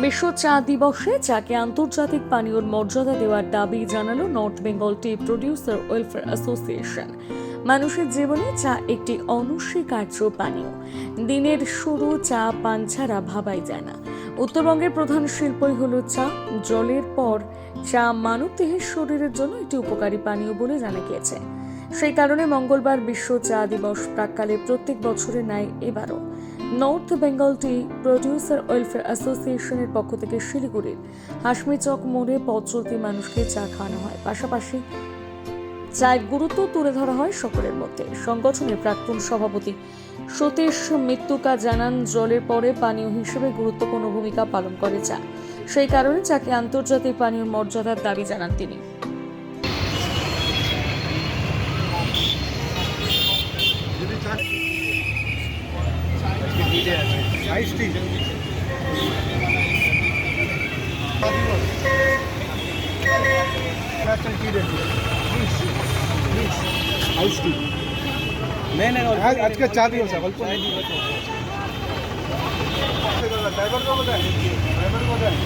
বিশ্ব চা দিবসে চাকে আন্তর্জাতিক পানীয়র মর্যাদা দেওয়ার দাবি জানালো North Bengal tea producer welfare association. মানুষের জীবনে চা একটি অনস্বীকার্য পানীয়। দিনের শুরু চা পান ছাড়া ভাবাই যায় না। উত্তরবঙ্গের প্রধান শিল্পই হলো চা। জলের পর চা মানব দেহের শরীরের জন্য একটি উপকারী পানীয় বলে জানা গিয়েছে। সেই কারণে মঙ্গলবার বিশ্ব চা দিবস প্রাককালে প্রত্যেক বছরের ন্যায় এবারও। North Bengal tea producer welfare অ্যাসোসিয়েশনের পক্ষ থেকে শিলিগুড়ির হাসমি চক মোড়ে পথ চলতি মানুষকে চা খাওয়ানো হয়। পাশাপাশি চায়ের গুরুত্ব তুলে ধরা হয় সকলের মধ্যে। সংগঠনের প্রাক্তন সভাপতি সতীশ মৃত্যুকা জানান, জলের পরে পানীয় হিসেবে গুরুত্বপূর্ণ ভূমিকা পালন করে চা। সেই কারণে চাকে আন্তর্জাতিক পানীয় মর্যাদার দাবি জানান তিনি। આઈસ ટી नेशनल टी देती आइस टी नहीं नहीं आज आज के चार दिवस है बल्कि ड्राइवर को बताए ड्राइवर को बताए